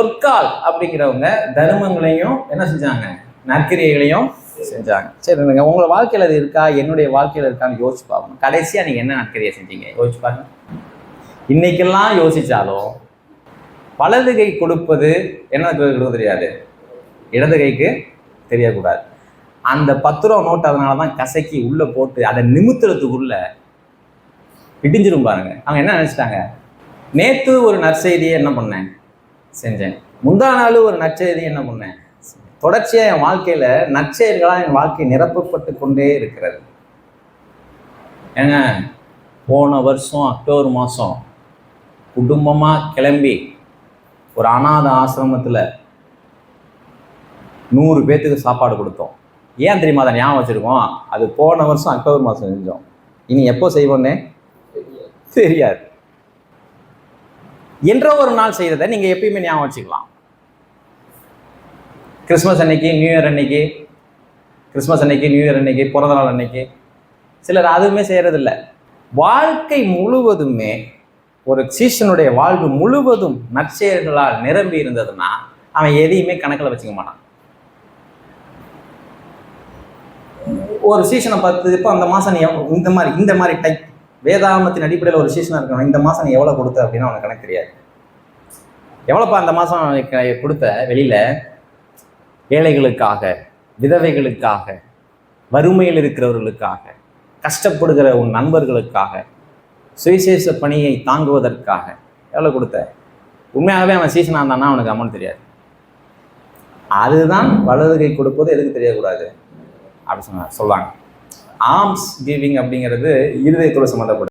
தொற்கால் அப்படிங்கிறவங்க தர்மங்களையும் என்ன செஞ்சாங்க? நற்கிரியைகளையும் செஞ்சாங்க. சரி நீங்க உங்க வாழ்க்கையில அது இருக்கா? என்னுடைய வாழ்க்கையில இருக்கான்னு யோசிச்சு பார்க்கணும். கடைசியா நீங்க என்ன நற்கிரியை செஞ்சீங்க? யோசிச்சு பாருங்க. இன்னைக்கெல்லாம் யோசிச்சாலும் வலது கை கொடுப்பது என்ன கொடுக்க தெரியாது? இடது கைக்கு தெரியக்கூடாது. அந்த பத்து ரூபா நோட்டு அதனால தான் கசக்கி உள்ள போட்டு அதை நிமித்துறதுக்குள்ள இடிஞ்சிரும் பாருங்க. அவங்க என்ன நினைச்சிட்டாங்க? நேத்து ஒரு நற்செய்தியை என்ன பண்ணேன்? செஞ்சேன். முந்தா நாள் ஒரு நற்செய்தி என்ன பண்ணேன் தொடர்ச்சியாக என் வாழ்க்கையில் நற்செயல்களாக என் வாழ்க்கை நிரப்பப்பட்டு கொண்டே இருக்கிறது. ஏங்க போன வருஷம் அக்டோபர் மாதம் குடும்பமாக கிளம்பி ஒரு அனாத ஆசிரமத்தில் நூறு பேர்த்துக்கு சாப்பாடு கொடுத்தோம். ஏன் தெரியுமா அதை ஞாபகம் வச்சுருக்கோம்? அது போன வருஷம் அக்டோபர் மாதம் செஞ்சோம். இனி எப்போ செய்வோன்னே? தெரியாது. என்ற ஒரு நாள் செய்கிறத நீங்கள் எப்பயுமே ஞாபகம் வச்சுக்கலாம். கிறிஸ்மஸ் அன்னைக்கு நியூ இயர் அன்னைக்கு கிறிஸ்மஸ் அன்னைக்கு நியூ இயர் அன்னைக்கு பிறந்த நாள் அன்னைக்கு சிலர் அதுவுமே செய்கிறதில்ல வாழ்க்கை முழுவதுமே ஒரு சீசனுடைய வாழ்வு முழுவதும் நற்செயல்களால் நிரம்பி இருந்ததுன்னா அவன் எதையுமே கணக்கில் வச்சுக்க மாட்டான். ஒரு சீசனை பார்த்து இப்போ அந்த மாதம் நீ இந்த மாதிரி இந்த மாதிரி டைப் வேதாமத்தின் அடிப்படையில் ஒரு சீசனாக இருக்கணும். இந்த மாதம் நீ எவ்வளோ கொடுத்த அப்படின்னு அவனுக்கு கணக்கு தெரியாது. எவ்வளோப்பா அந்த மாதம் கொடுத்த வெளியில்? ஏழைகளுக்காக விதவைகளுக்காக வறுமையில் இருக்கிறவர்களுக்காக கஷ்டப்படுகிற உன் நண்பர்களுக்காக சுவிசேஷ பணியை தாங்குவதற்காக எவ்வளோ கொடுத்த? உண்மையாகவே அவன் சீசனாக இருந்தான்னா அவனுக்கு அமௌண்ட் தெரியாது. அதுதான் வலது கை கொடுப்பது எதுக்கு தெரியக்கூடாது? அப்படி சொன்னாங்க சொல்லுவாங்க ஆர்ம்ஸ் கிவிங் அப்படிங்கிறது இருதயத்தோடு சம்மந்தப்படும்